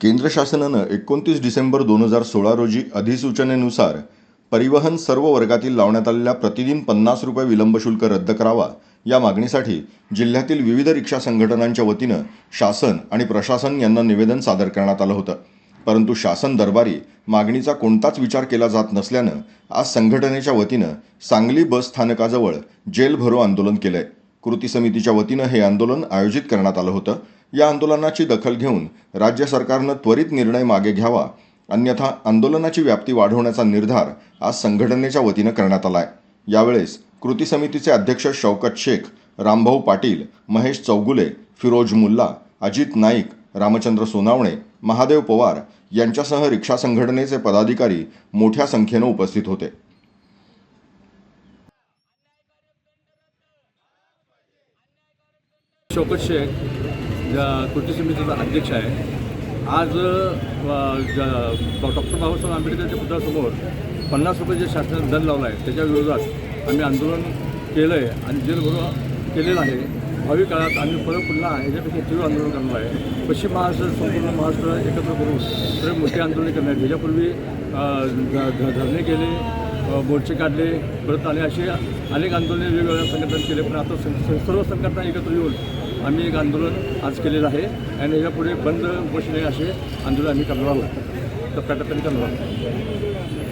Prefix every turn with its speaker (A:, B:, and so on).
A: केंद्र शासनानं एकोणतीस डिसेंबर दोन हजार सोळा रोजी अधिसूचनेनुसार परिवहन सर्व वर्गातील लावण्यात आलेल्या प्रतिदिन पन्नास रुपये विलंब शुल्क रद्द करावा या मागणीसाठी जिल्ह्यातील विविध रिक्षा संघटनांच्या वतीनं शासन आणि प्रशासन यांना निवेदन सादर करण्यात आलं होतं. परंतु शासन दरबारी मागणीचा कोणताच विचार केला जात नसल्यानं आज संघटनेच्या वतीनं सांगली बस स्थानकाजवळ जेल भरो आंदोलन केलंय. कृती समितीच्या वतीनं हे आंदोलन आयोजित करण्यात आलं होतं. या आंदोलनाची दखल घेऊन राज्य सरकारनं त्वरित निर्णय मागे घ्यावा अन्यथा आंदोलनाची व्याप्ती वाढवण्याचा निर्धार आज संघटनेच्या वतीनं करण्यात आलाय. यावेळेस कृती समितीचे अध्यक्ष शौकत शेख रामभाऊ पाटील महेश चौगुले फिरोज मुल्ला अजित नाईक रामचंद्र सोनावणे महादेव पवार यांच्यासह रिक्षा संघटनेचे पदाधिकारी मोठ्या संख्येनं उपस्थित होते.
B: शौकत शेख ज्या कृती समितीचा अध्यक्ष आहे आज डॉक्टर बाबासाहेब आंबेडकरच्या पुतळ्यासमोर पन्नास रुपये जे शासनाने दर लावला आहे त्याच्या विरोधात आम्ही आंदोलन केलं आहे आणि जेलभरो केलेलं आहे भावी काळात आम्ही परत पुन्हा याच्यापेक्षा तीव्र आंदोलन करणार आहे. पश्चिम महाराष्ट्र संपूर्ण महाराष्ट्र एकत्र करून तर मोठी आंदोलन करणार आहे. ह्याच्यापूर्वी धरणे केले मोर्चे काढले परत आणि असे अनेक आंदोलने वेगवेगळ्या संघटना केले पण आता सर्व संघटना एकत्र येऊन आम्ही एक आंदोलन आज केलेलं आहे आणि ह्यापुढे बंद बसणे असे आंदोलन आम्ही करणार आहोत. टप्प्याटप्प्याने करणार आहोत.